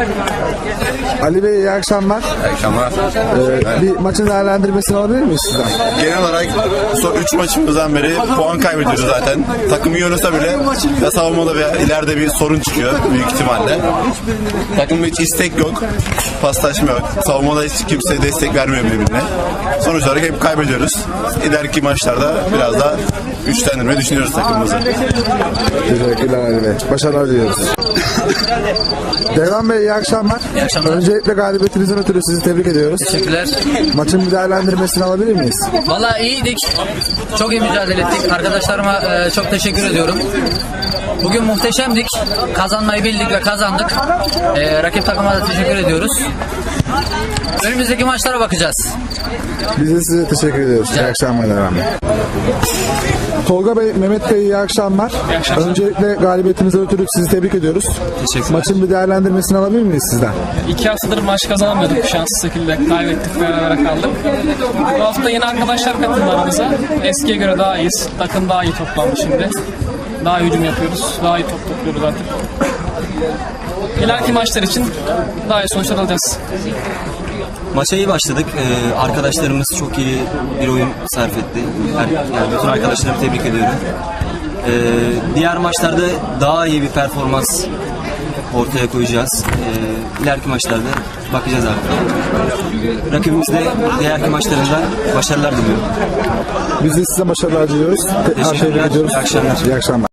为什么？Ali Bey iyi akşamlar. Akşamlar. Ee, bir maçın değerlendirmesini alabilir miyiz sizden? Genel olarak son 3 maçımızdan beri puan kaybediyoruz zaten. Takım iyi oynasa bile ya savunmada veya ileride bir sorun çıkıyor büyük ihtimalle. Takımda hiç istek yok. Paslaşma yok. Savunmada hiç kimse destek vermiyor birbirine. Sonuç olarak hep kaybediyoruz. İleriki maçlarda biraz daha güçlendirmeyi düşünüyoruz takımımızı. Teşekkürler Ali Bey. Başarılar diliyoruz. Devran Bey iyi akşamlar. İyi akşamlar. Öncelikle galibiyetinizden ötürü sizi tebrik ediyoruz. Teşekkürler. Maçın bir değerlendirmesini alabilir miyiz? Valla iyiydik. Çok iyi mücadele ettik. Arkadaşlarıma e, çok teşekkür ediyorum. Bugün muhteşemdik. Kazanmayı bildik ve kazandık. E, rakip takıma da teşekkür ediyoruz. Önümüzdeki maçlara bakacağız. Biz de size teşekkür ediyoruz. İyi akşamlar. Tolga Bey, Mehmet Bey iyi akşamlar. Öncelikle galibiyetinizden ötürü sizi tebrik ediyoruz. Teşekkürler. Maçın bir değerlendirmesini alabilir miyiz sizden? İki haftadır maç kazanamıyorduk. Şanssız şekilde kaybettik berabere kaldık. Bu hafta yeni arkadaşlar katıldı aramıza. Eskiye göre daha iyiyiz. Takım daha iyi toplandı şimdi. Daha iyi hücum yapıyoruz. Daha iyi top topluyoruz artık. İleriki maçlar için daha iyi sonuçlar alacağız. Maça iyi başladık. Ee, arkadaşlarımız çok iyi bir oyun sarf etti. Her, yani bütün arkadaşlarımı tebrik ediyorum. Ee, diğer maçlarda daha iyi bir performans ortaya koyacağız. Ee, ileriki maçlarda bakacağız artık. Rakibimiz de diğerki maçlarında başarılar diliyorum. Biz de size başarılar diliyoruz. Tebrik ediyoruz. İyi akşamlar. İyi akşamlar.